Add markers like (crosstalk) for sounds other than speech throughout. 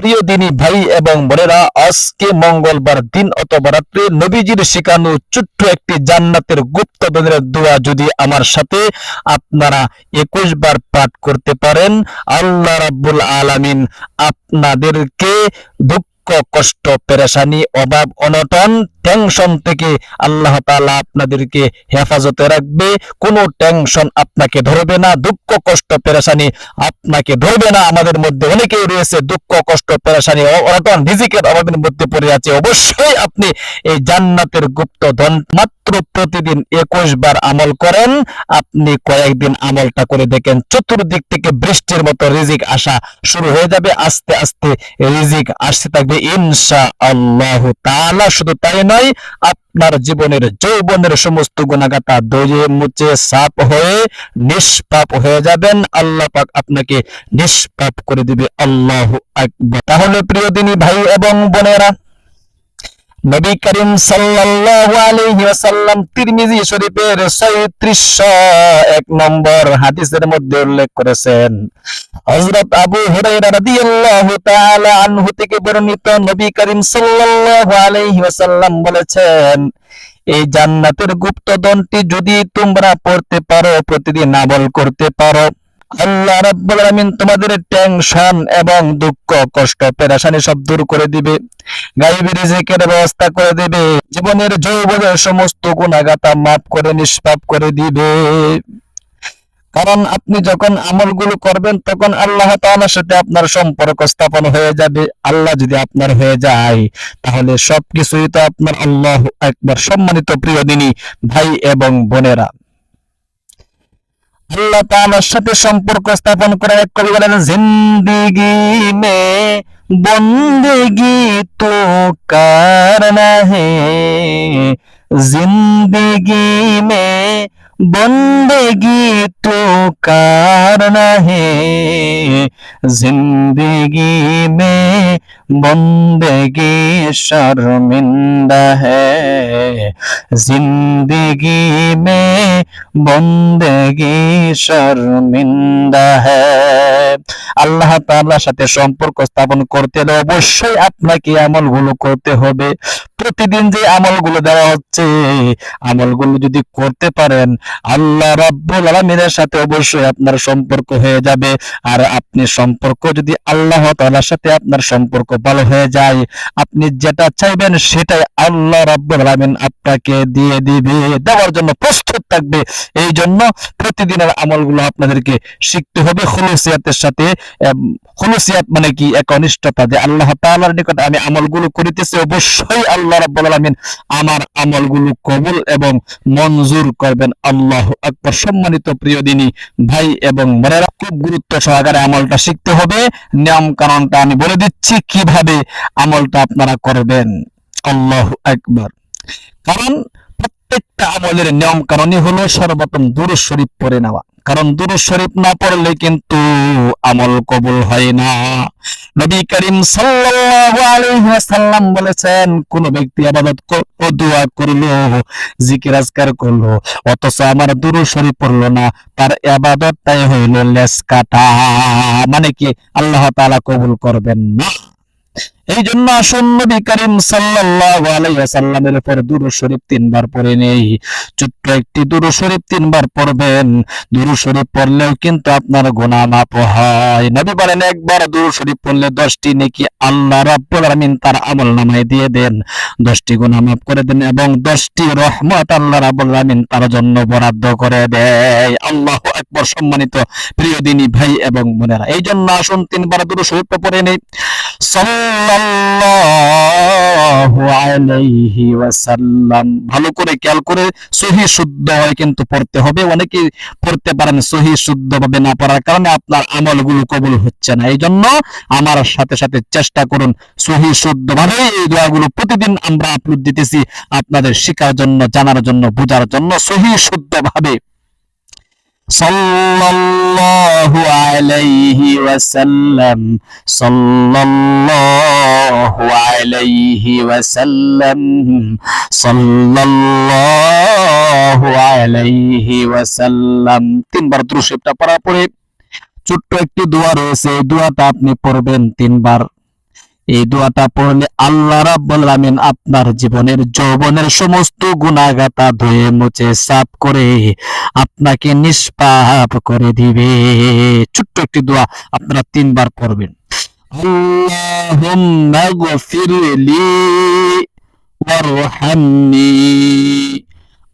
প্রিয় দিনী ভাই এবং বোনেরা, আজকে মঙ্গলবার দিন অথবা রাত্রে নবীজির শিখানো ছোট্ট একটি জান্নাতের গুপ্ত বেদনের দোয়া যদি আমার সাথে আপনারা একুশ বার পাঠ করতে পারেন, আল্লাহ রাব্বুল আলামিন আপনাদেরকে দুঃখ কষ্ট, পেরেশানি, অভাব, অনটন টেনশন থেকে আল্লাহ তাআলা আপনাদেরকে হেফাজতে রাখবে। কোনো টেনশন আপনাকে ধরবে না, দুঃখ, কষ্ট, পেরেশানি আপনাকে ধরবে না। আমাদের মধ্যে অনেকেই রয়েছে, দুঃখ, কষ্ট, পেরেশানি অনটন, রিজিকের অভাবের মধ্যে পড়ে আছে। অবশ্যই আপনি এই জান্নাতের গুপ্ত ধন মাত্র প্রতিদিন একুশ বার আমল করেন। আপনি কয়েকদিন আমলটা করে দেখেন, চতুর্দিক থেকে বৃষ্টির মতো রিজিক আসা শুরু হয়ে যাবে। আস্তে আস্তে রিজিক আসতে থাকবে। ইনশা আল্লাহ তাআলা, শুধু তাই নয়, আপনার জীবনের যৌবনের সমস্ত গুণাগাতা দইয়ে মুচে সাপ হয়ে নিষ্পাপ হয়ে যাবেন। আল্লাহ পাক আপনাকে নিষ্পাপ করে দিবে। আল্লাহ তাহলে প্রিয় দিনী ভাই এবং বোনেরা নবী করিম সাল্লাল্লাহু আলাইহি ওয়াসাল্লাম তিরমিজি শরীফের 3701 নম্বর হাদিসের মধ্যে উল্লেখ করেছেন। হযরত আবু হুরায়রা রাদিয়াল্লাহু তাআলা আনহু থেকে বর্ণিত নবী করিম সাল্লাল্লাহু আলাইহি ওয়াসাল্লাম বলেছেন, এই জান্নাতের গুপ্তধনটি যদি তোমরা পড়তে পারো, প্রতিদিন আমল করতে পারো। আল্লাহ রাব্বুল আলামিন তোমাদের টেনশন এবং দুঃখ, কষ্ট, পেরেশানি সব দূর করে দিবে। গাইবি রিজিকের ব্যবস্থা করে দিবে। জীবনের যৌবনের সমস্ত গুণাগাতা মাফ করে, নিষ্পাপ করে দিবে। কারণ আপনি যখন আমলগুলো করবেন, তখন আল্লাহ তাআলার সাথে আপনার সম্পর্ক স্থাপন হয়ে যাবে। আল্লাহ যদি আপনার হয়ে যায়, তাহলে সবকিছুই তো আপনার আল্লাহ একবার সম্মানিত প্রিয় দিনী, ভাই এবং বোনেরা। আল্লাহ তাআলার সাথে সম্পর্ক স্থাপন করার এক কবি বলেন, জিন্দেগি মে বন্দেগি তো কারনা হে জিন্দিগি মে বন্দেগি তো কার নাহে? জিন্দগি মে বন্দেগি শর্মিন্দা হে। জিন্দগি মে বন্দেগি শর্মিন্দা হে। আল্লাহ তাআলার সাথে সম্পর্ক স্থাপন করতে হলে অবশ্যই আপনাকে আমলগুলো করতে হবে। প্রতিদিন যে আমলগুলো দেওয়া হচ্ছে, আমলগুলো যদি করতে পারেন, আল্লাহ রাব্বুল আলামিনের সাথে অবশ্যই আপনার সম্পর্ক হয়ে যাবে। আর আপনি সম্পর্ক যদি আল্লাহ তাআলার সাথে আপনার সম্পর্ক ভালো হয়ে যায়, আপনি যেটা চাইবেন সেটাই আল্লাহ রাব্বুল আলামিন আপনাকে দিয়ে দিবে, দেওয়ার জন্য প্রস্তুত থাকবে। এই জন্য প্রতিদিনের আমলগুলো আপনাদেরকে শিখতে হবে খুলুসিয়াতের সাথে। খুলুসিয়াত মানে কি? একনিষ্ঠতা যে আল্লাহ তাআলার নিকট আমি আমলগুলো করিতেছি, অবশ্যই আল্লাহ রাব্বুল আলামিন আমার আমলগুলো কবুল এবং মঞ্জুর করবেন। আল্লাহ আকবার। সম্মানিত প্রিয় দিনী ভাই এবং বোনেরা, খুব গুরুত্ব সহকারে আমলটা শিখতে হবে। নিয়ম কারণটা আমি বলে দিচ্ছি, কীভাবে আমলটা আপনারা করবেন। আল্লাহ আকবার। কারণ প্রত্যেকটা আমলের নিয়ম কারণই হলো সর্বপ্রথম দুরুদ শরীফ পড়ে নেওয়া। কারণ দুরুদ শরীফ না পড়লে কিন্তু আমল কবুল হয় না। নবী করিম সাল্লাম বলেছেন, কোন ব্যক্তি আবাদত ও দোয়া করল জিকির আজকার করল, অথচ আমার দুরু শরীর পড়ল না, তার ইবাদতটাই হইল লেস কাটা। মানে কি, আল্লাহ তালা কবুল করবেন না। এই জন্য আসুন নবী করিম সাল্লাল্লাহু আলাইহি দুরূদ শরীফ তিনবার পড়ে নেই। ছোট্ট একটি দুরূদ শরীফ তিনবার পড়বেন। দুরূদ শরীফ পড়লেও কিন্তু আপনার গুনাহ মাফ হয়। নবী বলেন, একবার দুরূদ শরীফ পড়লে 10টি নেকি আল্লাহ রাব্বুল তার আমলনামায় দিয়ে দেন। 10টি গুনাহ মাফ করে দেন এবং 10টি রহমত আল্লাহ রাব্বুল আলামিন তার জন্য বরাদ্দ করে দেয়। আল্লাহু আকবার, সম্মানিত প্রিয় দিনী ভাই এবং বোনেরা। এই জন্য আসুন তিনবার দুরূদ শরীফ পড়ে নেই। সাল্লাল্লাহু আলাইহি ওয়াসাল্লাম। ভালো করে খেয়াল করে সহি শুদ্ধ হয় কিন্তু পড়তে হবে। অনেকে পড়তে পারেন সহি না পড়ার কারণে আপনার আমলগুলো কবুল হচ্ছে না। আমার সাথে সাথে চেষ্টা করুন সহি শুদ্ধ ভাবে এই দোয়াগুলো প্রতিদিন আমরা আপলোড দিতেছি আপনাদের শেখার জন্য, জানার জন্য, বোঝার জন্য সহি শুদ্ধ সাল্লাল্লাহু আলাইহি ওয়াসাল্লাম, সাল্লাল্লাহু আলাইহি ওয়াসাল্লাম, সাল্লাল্লাহু আলাইহি ওয়াসাল্লাম। তিনবার দ্রুশিবটা পড়ার পরে ছোট্ট একটি দোয়া রয়েছে, এই দোয়াটা আপনি পড়বেন তিনবার। এই দোয়াটা পড়লে আল্লাহ রাব্বুল আলামিন আপনার জীবনের যৌবনের সমস্ত গুনাহগাতা ধুয়ে মুছে, সাফ করে আপনাকে নিষ্পাপ করে দিবে। ছোট্ট একটি দোয়া আপনারা তিনবার পড়বেন। আল্লাহুম্মা গফিরলি ওয়ারহামনি।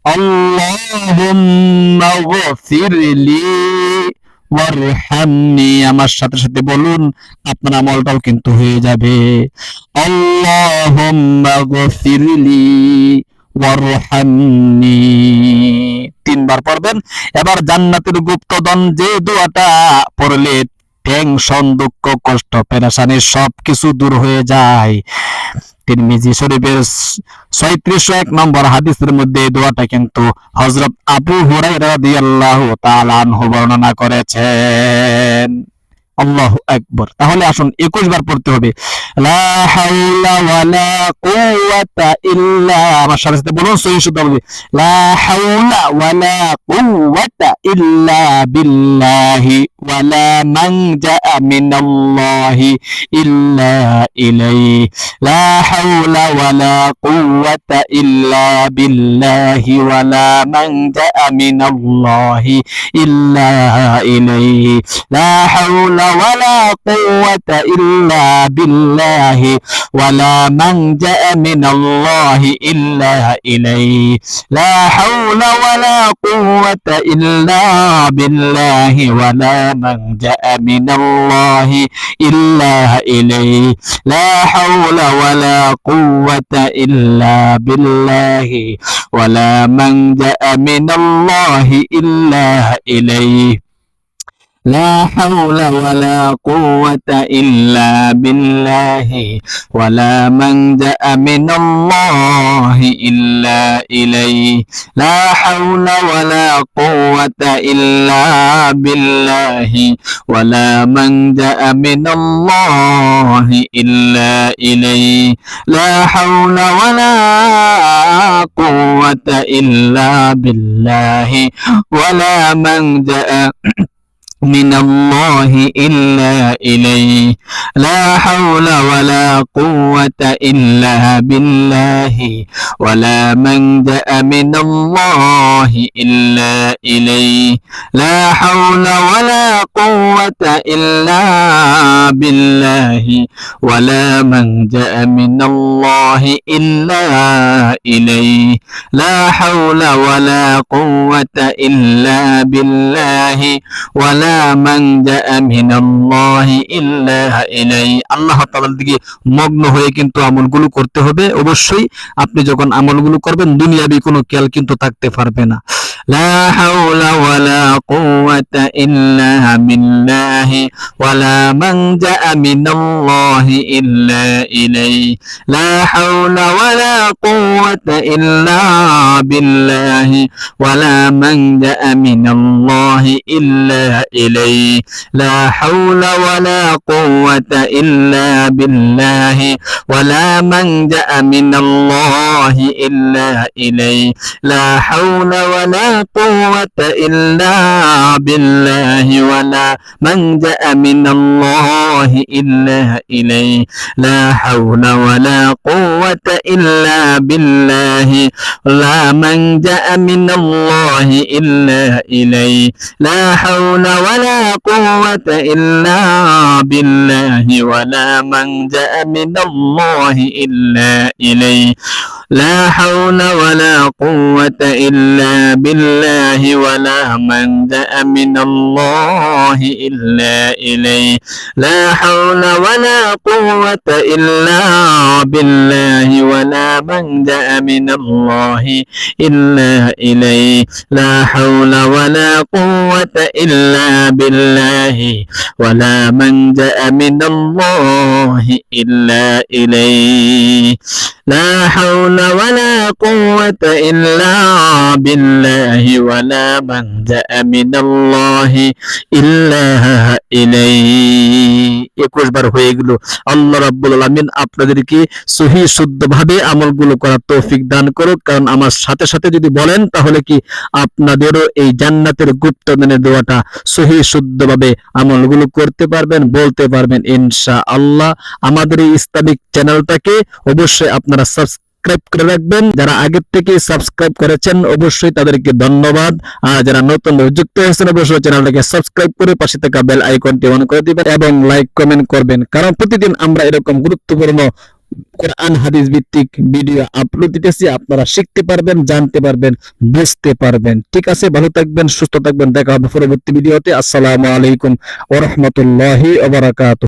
আল্লাহুম্মা গফিরলি ওয়ারহামনি, আমার সাথে সাথে বলুন, আপনার আমলটাও কিন্তু হয়ে যাবে। আল্লাহুম্মা গফিরলি ওয়ারহামনি। তিনবার পড়বেন। এবার জান্নাতের গুপ্তদন যে দোয়াটা পড়লে টেনশন, দুঃখ, কষ্ট, পেরেশানি সবকিছু দূর হয়ে যায়। তিরমিজি শরীফের ছয়ত্রিশশো এক নম্বর হাদিসের মধ্যে এই দোয়াটা কিন্তু হজরত আবু হুরাই রাদি আল্লাহ তালানহ বর্ণনা করেছেন। আল্লাহ একবার তাহলে আসুন একুশ বার পড়তে হবে। لا حول ولا قوة إلا مشارس تبولون سويش الضرب لا حول ولا قوة إلا بالله ولا منجأ من الله إلا إليه. لا حول ولا قوة إلا بالله ولا منجأ من الله إلا إليه. لا حول ولا قوة إلا بالله. ولا منجأ من الله إلا إليه. لا حول ولا قوة إلا بالله ولا منجأ من الله إلا إليه. لا حول ولا قوة إلا بالله ولا منجأ من الله إلا إليه. لا حول ولا قوة إلا بالله ولا منجأ من الله إلا إليه. لا حول ولا قوة إلا بالله ولا منجأ من الله إلا إليه. لا حول ولا قوة إلا بالله ولا منجأ (clears throat) من الله إلا إليه. لا حول ولا قوة إلا بالله. ولا منجأ من الله إلا إليه. لا حول ولا قوة إلا بالله. ولا منجأ من الله إلا إليه. لا حول ولا قوة إلا بالله. ولا আল্লাহ তাআলার দিকে মগ্ন হয়ে কিন্তু আমলগুলো করতে হবে। অবশ্যই আপনি যখন আমলগুলো করবেন, দুনিয়াবি কোনো খেয়াল কিন্তু থাকতে পারবে না। لا حول ولا قوة إلا بالله ولا منجأ من الله إلا إليه. لا حول ولا قوة إلا بالله ولا منجأ من الله إلا إليه. لا حول ولا قوة إلا بالله ولا منجأ من الله إلا إليه. لا حول ولا قوة إلا بالله ولا منجأ من الله إلا إليه. لا حول ولا قوة إلا بالله. لا منجأ من الله إلا إليه. لا حول ولا قوة إلا بالله ولا منجأ من الله إلا إليه. لا حول ولا قوة إلا بالله ولا منجأ من الله إلا إليه. لا حول ولا قوة إلا بالله ولا منجأ من الله إلا إليه. لا حول ولا قوة إلا بالله ولا منجأ من الله إلا إليه. لا حول ولا قوة إلا بالله ولا ملجأ من الله إلا إليه একুশ বার হয়ে গেল আল্লাহ রাব্বুল আলামিন আপনাদেরকে সহি শুদ্ধভাবে আমলগুলো করার তৌফিক দান করুক কারণ আমার সাথে সাথে যদি বলেন তাহলে কি আপনাদেরও এই জান্নাতের গুপ্তদানের দোয়াটা সহি শুদ্ধভাবে আমলগুলো করতে পারবেন বলতে পারবেন ইনশা আল্লাহ আমাদের এই ইসলামিক চ্যানেলটাকে অবশ্যই আপনারা সাবস্ক্রাইব করে রাখবেন। যারা আগের থেকে সাবস্ক্রাইব করেছেন, অবশ্যই তাদেরকে ধন্যবাদ। আর যারা নতুন যুক্ত হয়েছেন, অবশ্যই চ্যানেলটাকে সাবস্ক্রাইব করে পাশে থাকা বেল আইকনটি অন করে দিবেন এবং লাইক কমেন্ট করবেন। কারণ প্রতিদিন আমরা এরকম গুরুত্বপূর্ণ কোরআন, হাদিস ভিত্তিক ভিডিও আপলোড দিতেছি। আপনারা শিখতে পারবেন, জানতে পারবেন, বুঝতে পারবেন। ঠিক আছে, ভালো থাকবেন, সুস্থ থাকবেন। দেখা হবে পরবর্তী ভিডিওতে আসসালামু আলাইকুম ওয়া রাহমাতুল্লাহি ওয়া বারাকাতুহু।